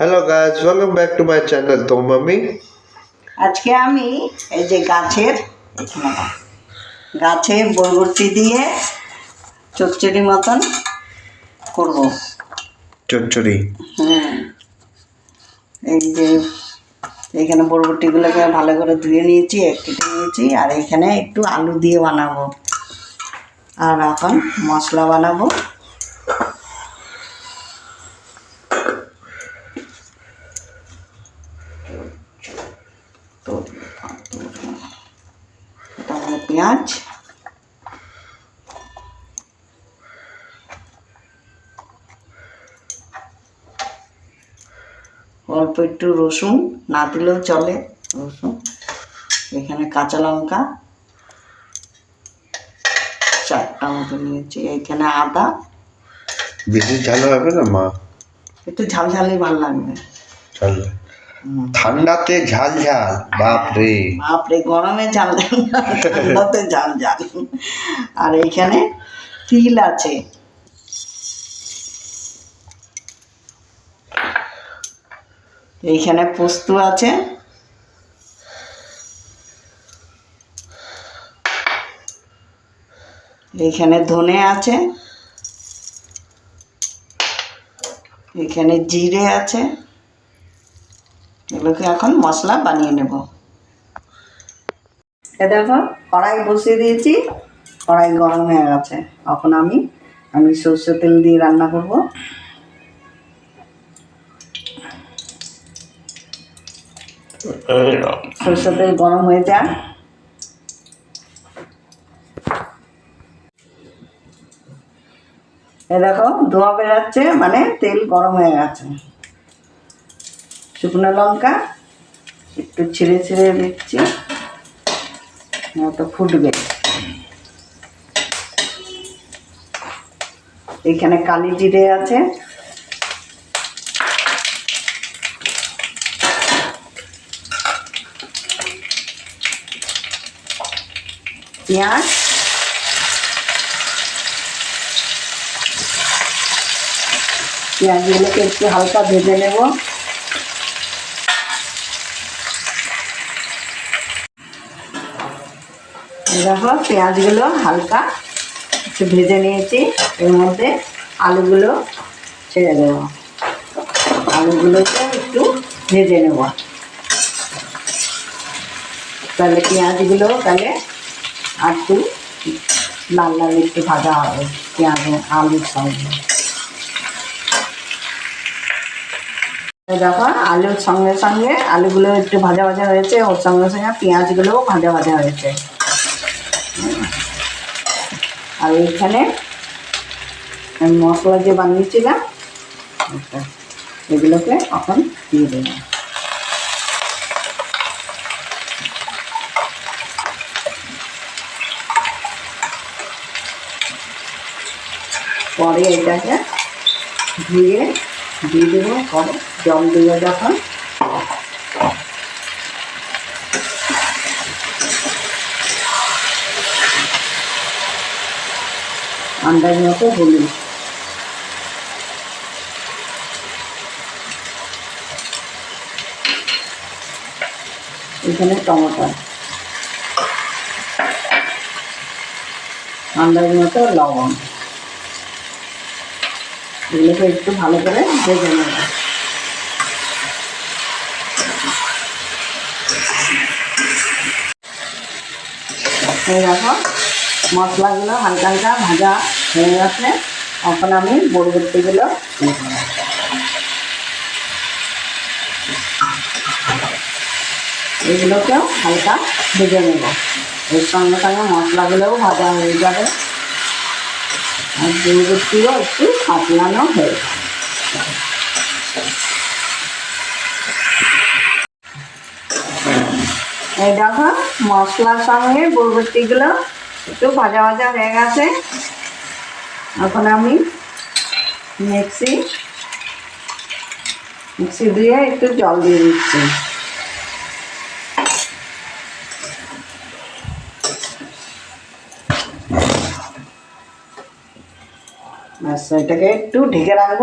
Hello guys welcome back to my channel তো mummy আজকে আমি এই যে গাছের গাছে। বরবটি দিয়ে চচ্চড়ি মতন করব। চচ্চড়ি? হুম এই যে এখানে বরবটিগুলোকে ভালো করে ধুয়ে নিয়েছি এক কেটে নিয়েছি আর এখানে একটু আলু দিয়ে বানাবো। আর এখন মশলা বানাবো। পেঁয়াজ। অল্প একটু রসুন না দিলেও চলে রসুন। এখানে কাঁচা লঙ্কা চারটা মতো নিয়েছি। এখানে আদা। বেশি ঝাল হবে না মা? একটু ঝাল ঝালই ভালো লাগবে। ঝাল। ঠান্ডাতে ঝাল ঝাল, বাপ রে। বাপরে গরমে ঝাল ঠান্ডাতে ঝাল ঝাল। আর এইখানে তিল আছে। এইখানে পোস্ত আছে। এইখানে ধনে আছে। এখানে জিরে আছে। এগুলোকে এখন মশলা বানিয়ে নেব। এ দেখো, কড়াই বসিয়ে দিয়েছি, কড়াই গরম হয়ে গেছে। এখন আমি আমি সর্ষে তেল দিয়ে রান্না করব। সর্ষে তেল গরম হয়ে যাক। এ দেখো, ধোঁয়া বেরাচ্ছে মানে তেল গরম হয়ে গেছে। শুকনো লঙ্কা একটু ছিঁড়ে ছিঁড়ে দিচ্ছি মতো ফুটবে। এখানে কালি জিরে আছে। পেঁয়াজ। পেঁয়াজগুলোকে একটু হালকা ভেজে নেব। দেখো পেঁয়াজগুলো হালকা একটু ভেজে নিয়েছি। এর মধ্যে আলুগুলো ছেড়ে দেব। আলুগুলোকে একটু ভেজে নেব। তাহলে পেঁয়াজগুলো তাহলে আর একটু লাল লাল একটু ভাজা হবে, পেঁয়াজ আলুর সঙ্গে। দেখো আলুর সঙ্গে সঙ্গে আলুগুলো একটু ভাজা ভাজা হয়েছে, ওর সঙ্গে সঙ্গে পেঁয়াজগুলোও ভাজা ভাজা হয়েছে। আর এখানে আমি মশলা যে বানিয়েছিলাম এগুলোকে এখন দিয়ে দেব। পরে এটাকে ধুয়ে দিয়ে দেবো, পরে জল দেবো যখন আন্দাজ মতো হলুদ এখানে টমাটো। আন্দাজ মতো লবণ। এগুলোকে একটু ভালো করে ভেজে নেব। দেখো মশলাগুলো হালকা হালকা ভাজা হয়ে গেছে। এখন আমি বরবটিগুলো। এগুলোকেও হালকা ভেজে নেব। এর সঙ্গে সঙ্গে মশলাগুলোও ভাজা হয়ে যাবে। আর বরবটিও একটু কাটলানো হয়ে এই দেখো, মশলার সঙ্গে বরবটিগুলো একটু ভাজা ভাজা হয়ে গেছে। এখন আমি মিক্সি মিক্সি দিয়ে একটু জল দিয়ে দিচ্ছি। এটাকে একটু ঢেকে রাখব।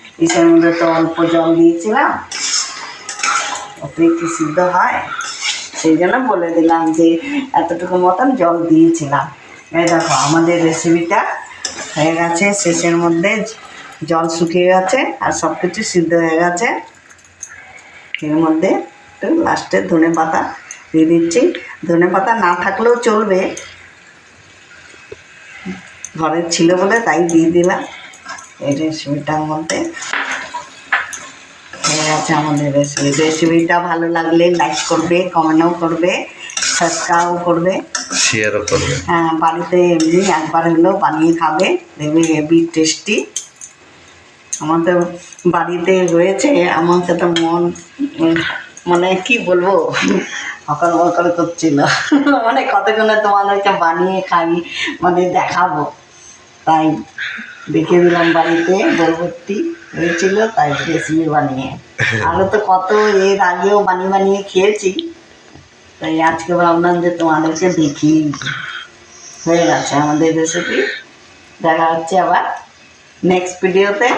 ইসের মধ্যে তো অল্প জল দিয়েছিলাম। ওতে কি সিদ্ধ হয়। সেই জন্য বলে দিলাম যে এতটুকু মতন জল দিয়েছিলাম। এই দেখো, আমাদের রেসিপিটা হয়ে গেছে। শেষের মধ্যে জল শুকিয়ে গেছে আর সব কিছু সিদ্ধ হয়ে গেছে। এর মধ্যে একটু লাস্টে ধনে পাতা দিয়ে দিচ্ছি। ধনে পাতা না থাকলেও চলবে। ঘরের ছিল বলে তাই দিয়ে দিলাম। এই রেসিপিটার মধ্যে। হয়ে আমাদের রেসিপি রেসিপিটা ভালো লাগলে লাইক করবে কমেন্টও করবে সাবস্ক্রাইব করবে। শেয়ারও করবে। হ্যাঁ বাড়িতে এমনি একবার হলেও বানিয়ে খাবে দেখবে হেভি টেস্টি আমাদের বাড়িতে রয়েছে আমার সাথে মন মানে কি বলব হকর বকর করছিল। মানে কতক্ষণে তোমাদেরকে বানিয়ে খাই মানে দেখাবো। তাই দেখে দিলাম বাড়িতে গর্ভবতী হয়েছিল, তাই রেসিপি বানিয়ে। আরও তো কত এর আগেও বানিয়ে বানিয়ে খেয়েছি। তাই আজকে ভাবলাম যে তোমাদেরকে দেখি। হয়ে গেছে আমাদের রেসিপি দেখা হচ্ছে আবার নেক্সট ভিডিওতে